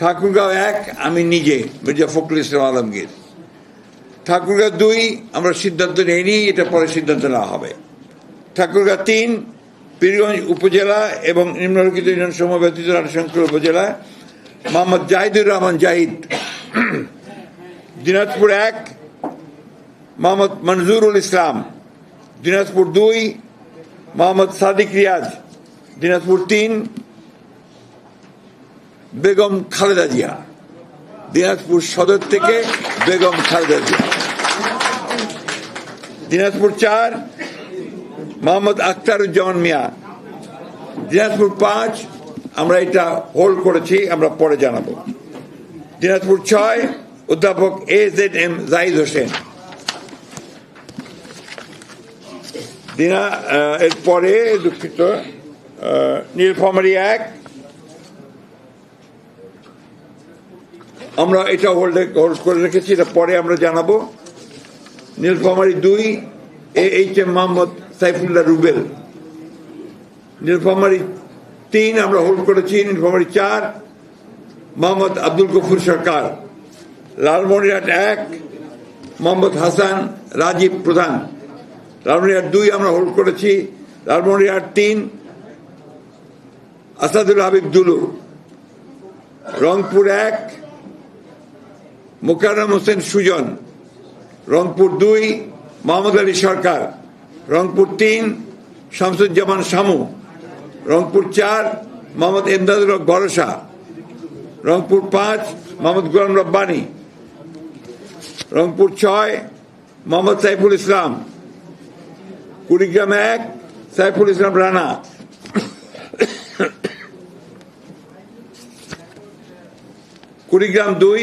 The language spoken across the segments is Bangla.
ঠাকুরগাঁও এক, আমি নিজে, মির্জা ফখরুল ইসলাম আলমগীর। ঠাকুরগাঁও দুই, আমরা সিদ্ধান্ত নেইনি, এটা পরে সিদ্ধান্ত নেওয়া হবে। ঠাকুরগাঁও তিন, পীরগঞ্জ উপজেলা এবং নিম্নলিখিত ইউনিয়ন সমূহ ব্যতীত নাটশঙ্কর উপজেলা, মোহাম্মদ জাহিদুর রহমান জাহিদ। দিনাজপুর এক, মোহাম্মদ মনজুরুল ইসলাম। দিনাজপুর দুই, মোহাম্মদ সাদিক রিয়াজ। দিনাজপুর তিন বেগম খালেদা জিয়া। দিনাজপুর সদর থেকে বেগম খালেদা জিয়া। দিনাজপুর চার, মোহাম্মদ আখতারুজ্জামান মিয়া। দিনাজপুর পাঁচ, আমরা এটা হোল্ড করেছি, আমরা পরে জানাব। দিনাজপুর ছয়, অধ্যাপক A Z M Zahid Hossain. দিনা এরপরে দুঃখিত নীলফামারী এক আমরা এটা হোল্ড হোল্ড করে রেখেছি, এটা পরে আমরা জানাব। নীলফামারী দুই এইচ এম মোহাম্মদ সাইফুল্লাহ রুবেল। নীলফামারী তিন আমরা হোল্ড করেছি নীলফামারী চার, মোহাম্মদ আব্দুল গফুর সরকার। লালমনিরহাট এক, মোহাম্মদ হাসান রাজীব প্রধান। লালমনিরহাট দুই আমরা হোল্ড করেছি, লালমনিরহাট তিন, আসাদুল হাবিব দুলু। রংপুর এক মোকাররম হোসেন সুজন, রংপুর দুই, মোহাম্মদ আলী সরকার, রংপুর তিন, শামসুজ্জামান শামু, রংপুর চার, মোহাম্মদ এমদাদুল ভরসা, রংপুর পাঁচ, মোহাম্মদ গোলাম রব্বানী, রংপুর ছয়, মোহাম্মদ সাইফুল ইসলাম, কুড়িগ্রাম এক, সাইফুল ইসলাম রানা। কুড়িগ্রাম দুই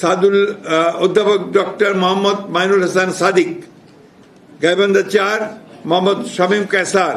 সাদুল অধ্যাপক ডক্টর মোহাম্মদ মাইনুল হাসান সাদিক গাইবান্ধা চার মোহাম্মদ শামীম কায়সার।